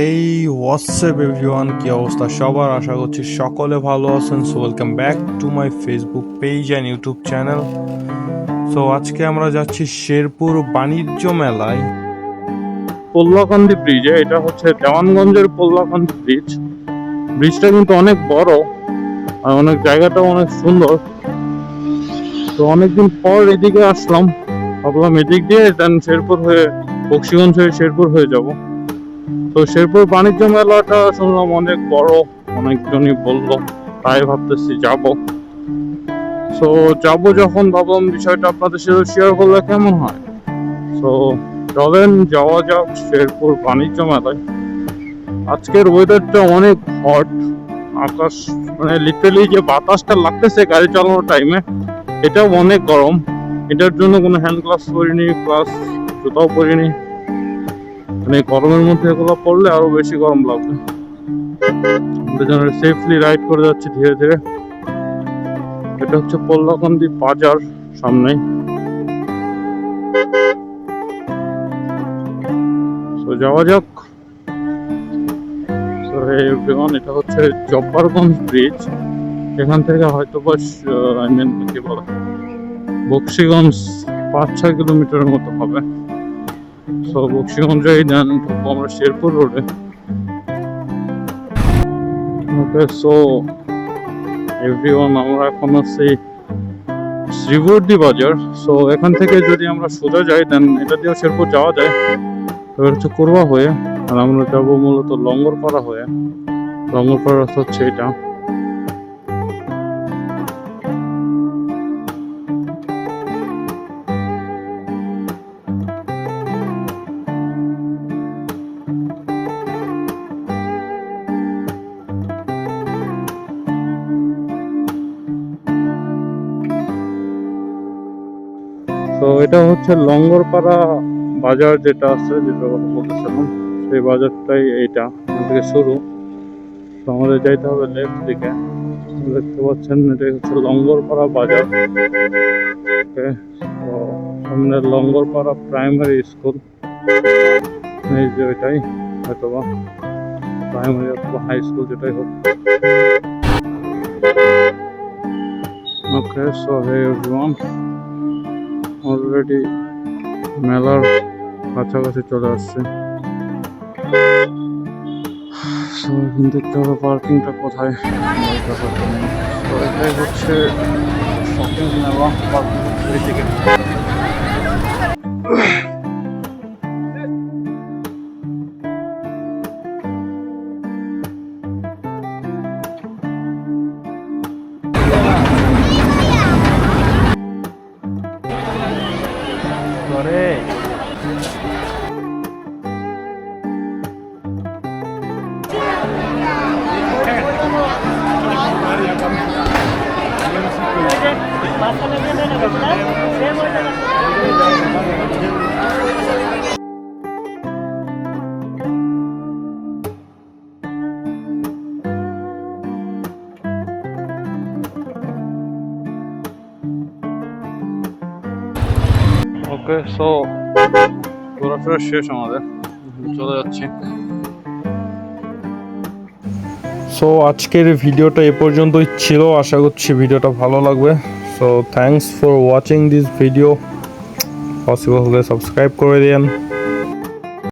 এই WhatsApp everyone কি অবস্থা? সবার আশা করছি সকলে ভালো আছেন। So welcome back to my Facebook page and YouTube channel so আজকে আমরা যাচ্ছি শেরপুর বাণিজ্য মেলায়। পোল্লাকান্দি ব্রিজে এটা হচ্ছে দেওয়ানগঞ্জের পোল্লাকান্দি ব্রিজ ব্রিজটা কিন্তু অনেক বড়, আর অনেক জায়গাটাও অনেক সুন্দর। তো অনেকদিন পর এদিকে আসলাম। ভাবলাম এদিক দিয়ে দেন শেরপুর হয়ে, বক্সিগঞ্জ হয়ে শেরপুর হয়ে যাব। তো শেরপুর বাণিজ্য মেলাটা শুনলাম অনেক বড়, অনেকজনই বলল, তাই ভাবতেছি যাব। তো যাব যখন, ভাবলাম বিষয়টা আপনাদের সাথে শেয়ার করলে কেমন হয়? তো চলেন, যাওয়া যাক শেরপুর বাণিজ্য মেলায়। আজকের ওয়েদারটা অনেক হট আকাশ মানে লিটারালি যে বাতাসটা লাগতেছে গাড়ি চালানোর টাইমে এটাও অনেক গরম। এটার জন্য কোনো হ্যান্ড গ্লাভস পরিনি প্লাস জুতাও পরিনি। মানে গরমের মধ্যে এগুলো পড়লে আরও বেশি গরম লাগবে। সেফলি রাইড করে যাচ্ছি ধীরে ধীরে। এটা হচ্ছে পল্লাকান্দি বাজার সামনেই। তো যাওয়া যাক। এটা হচ্ছে জব্বারগঞ্জ ব্রিজ এখান থেকে হয়তো বা আই মিন কি বলে, বক্সিগঞ্জ পাঁচ ছয় কিলোমিটারের মতো হবে। দেন ঢুকবো আমরা শেরপুর রোডে। ওকে সো এভরিওয়ান আমরা এখন আছি শ্রীবর্দী বাজার। সো এখান থেকে যদি আমরা সোজা যাই দেন এটা দিয়েও শেরপুর যাওয়া যায়। এবার হচ্ছে করবা হয়ে, আর আমরা যাব মূলত লঙ্গরপাড়া হয়ে। লঙ্গরপাড়া হচ্ছে এটা। তো এটা হচ্ছে লঙ্গরপাড়া বাজার যেটা আছে, যেটা কথা বলতেছিলাম, সেই বাজারটাই এইটা, এখান থেকে শুরু। তো আমাদের যাইতে হবে লেফট দিকে। দেখতে পাচ্ছেন, এটা হচ্ছে লঙ্গরপাড়া বাজার। ওকে, তো সামনে লঙ্গরপাড়া প্রাইমারি স্কুল এই যে ওইটাই হয়তো বা প্রাইমারি অথবা হাই স্কুল যেটাই হোক। Okay so hey everyone already মেলার কাছাকাছি চলে আসছে। So, এখন দেখতে হবে পার্কিংটা কোথায়? এটাই হচ্ছে মেলা পার্কিং ওকে সো ঘোরাফেরা শেষ আমাদের। চলে যাচ্ছি। সো আজকের ভিডিওটা এ পর্যন্তই ছিল। আশা করছি ভিডিওটা ভালো লাগবে। So thanks for watching this video possible হলে সাবস্ক্রাইব করে দিন